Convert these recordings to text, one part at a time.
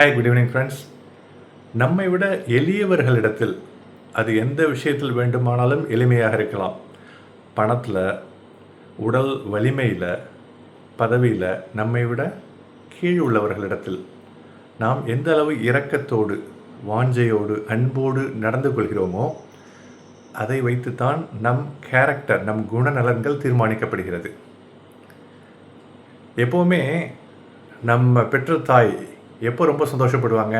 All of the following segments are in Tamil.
ஹாய் குட் ஈவினிங் ஃப்ரெண்ட்ஸ் நம்மை விட எளியவர்களிடத்தில் அது எந்த விஷயத்தில் வேண்டுமானாலும் எளிமையாக இருக்கலாம். பணத்தில் உடல் வலிமையில் பதவியில் நம்மை விட கீழ் உள்ளவர்களிடத்தில் நாம் எந்த அளவு இரக்கத்தோடு வாஞ்சையோடு அன்போடு நடந்து கொள்கிறோமோ அதை வைத்துத்தான் நம் கேரக்டர் நம் குணநலன்கள் தீர்மானிக்கப்படுகிறது. எப்போவுமே நம்ம பெற்ற தாய் எப்போ ரொம்ப சந்தோஷப்படுவாங்க?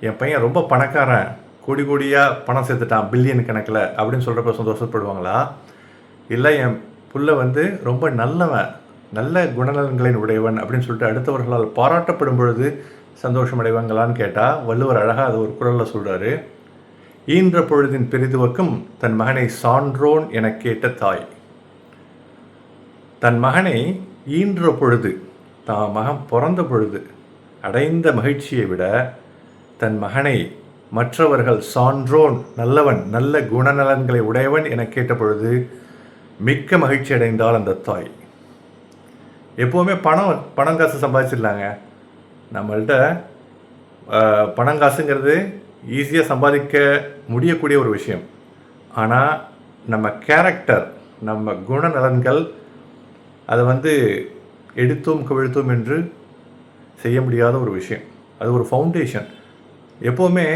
என் பையன் ரொம்ப பணக்காரன். கோடி கோடியாக பணம் சேர்த்துட்டான் பில்லியன் கணக்கில் அப்படின்னு சொல்கிறப்ப சந்தோஷப்படுவாங்களா? இல்லை என் புள்ள வந்து ரொம்ப நல்லவன் நல்ல குணநலன்களின் உடையவன் அப்படின்னு சொல்லிட்டு அடுத்தவர்களால் பாராட்டப்படும் பொழுது சந்தோஷம் அடைவாங்களான்னு கேட்டால் வள்ளுவர் அழகாக அது ஒரு குரலில் சொல்கிறாரு ஈன்ற பொழுதின் பெரிதுவக்கும் தன் மகனை சான்றோன் என கேட்ட தாய். தன் மகனை ஈன்ற பொழுது தான் மகன் பிறந்த பொழுது அடைந்த மகிழ்ச்சியை விட தன் மகனை மற்றவர்கள் சான்றோன் நல்லவன் நல்ல குணநலன்களை உடையவன் என கேட்ட பொழுது மிக்க மகிழ்ச்சி அடைந்தாள் அந்த தாய். எப்போவுமே பணம் பணம் காசு சம்பாதிச்சிடலாங்க. நம்மள்கிட்ட பணங்காசுங்கிறது ஈஸியாக சம்பாதிக்க முடியக்கூடிய ஒரு விஷயம். ஆனால் நம்ம கேரக்டர் நம்ம குணநலன்கள் அதை வந்து எடுத்தோம் கவிழ்த்தோம் என்று செய்ய முடியாத ஒரு விஷயம். அது ஒரு ஃபவுண்டேஷன் எப்போவுமே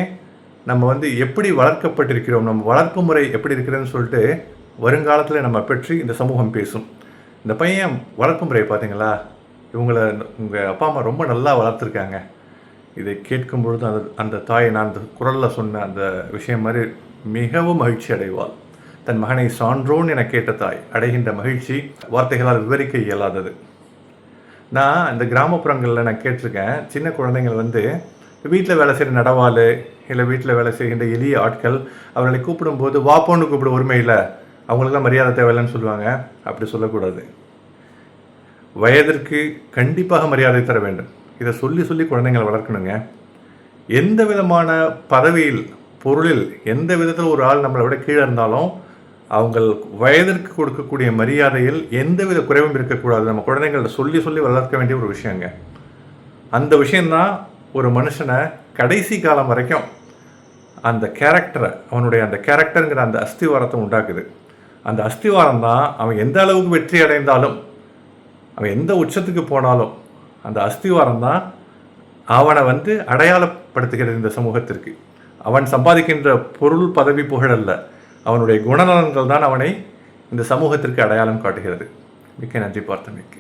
நம்ம வந்து எப்படி வளர்க்கப்பட்டிருக்கிறோம் நம்ம வளர்ப்பு முறை எப்படி இருக்கிறதுன்னு சொல்லிட்டு வருங்காலத்தில் நம்ம பற்றி இந்த சமூகம் பேசும். இந்த பையன் வளர்ப்பு முறை பார்த்தீங்களா? இவங்களை உங்கள் அப்பா அம்மா ரொம்ப நல்லா வளர்த்துருக்காங்க. இதை கேட்கும் பொழுது அந்த அந்த தாயை நான் அந்த குரலில் சொன்ன அந்த விஷயம் மாதிரி மிகவும் மகிழ்ச்சி அடைவாள். தன் மகனை சான்றோன் என கேட்ட தாய் அடைகின்ற மகிழ்ச்சி வார்த்தைகளால் விவரிக்க இயலாதது. நான் இந்த கிராமப்புறங்களில் நான் கேட்டிருக்கேன். சின்ன குழந்தைங்கள் வந்து வீட்டில் வேலை செய்கிற நடவாள் இல்லை வீட்டில் வேலை செய்கின்ற எளிய ஆட்கள் அவர்களை கூப்பிடும்போது வாப்போன்னு கூப்பிட உரிமை இல்லை. அவங்களுக்குலாம் மரியாதை தேவையில்லைன்னு சொல்லுவாங்க. அப்படி சொல்லக்கூடாது. வயதிற்கு கண்டிப்பாக மரியாதை தர வேண்டும். இதை சொல்லி சொல்லி குழந்தைங்களை வளர்க்கணுங்க. எந்த விதமான பதவியில் பொருளில் எந்த விதத்தில் ஒரு ஆள் நம்மளை விட கீழே இருந்தாலும் அவங்கள் வயதிற்கு கொடுக்கக்கூடிய மரியாதையில் எந்தவித குறைவும் இருக்கக்கூடாது. நம்ம குழந்தைங்கள்ட்ட சொல்லி சொல்லி வளர்க்க வேண்டிய ஒரு விஷயங்க. அந்த விஷயந்தான் ஒரு மனுஷனை கடைசி காலம் வரைக்கும் அந்த கேரக்டரை அவனுடைய அந்த கேரக்டருங்கிற அந்த அஸ்திவாரத்தை உண்டாக்குது. அந்த அஸ்திவாரம் தான் அவன் எந்த அளவுக்கு வெற்றி அடைந்தாலும் அவன் எந்த உச்சத்துக்கு போனாலும் அந்த அஸ்திவாரம் தான் அவனை வந்து அடையாளப்படுத்துகிறது இந்த சமூகத்திற்கு. அவன் சம்பாதிக்கின்ற பொருள் பதவி புகழல்ல அவனுடைய குணநலன்கள் தான் அவனை இந்த சமூகத்திற்கு அடையாளம் காட்டுகிறது. மிக்க நன்றி பார்த்தமைக்கு.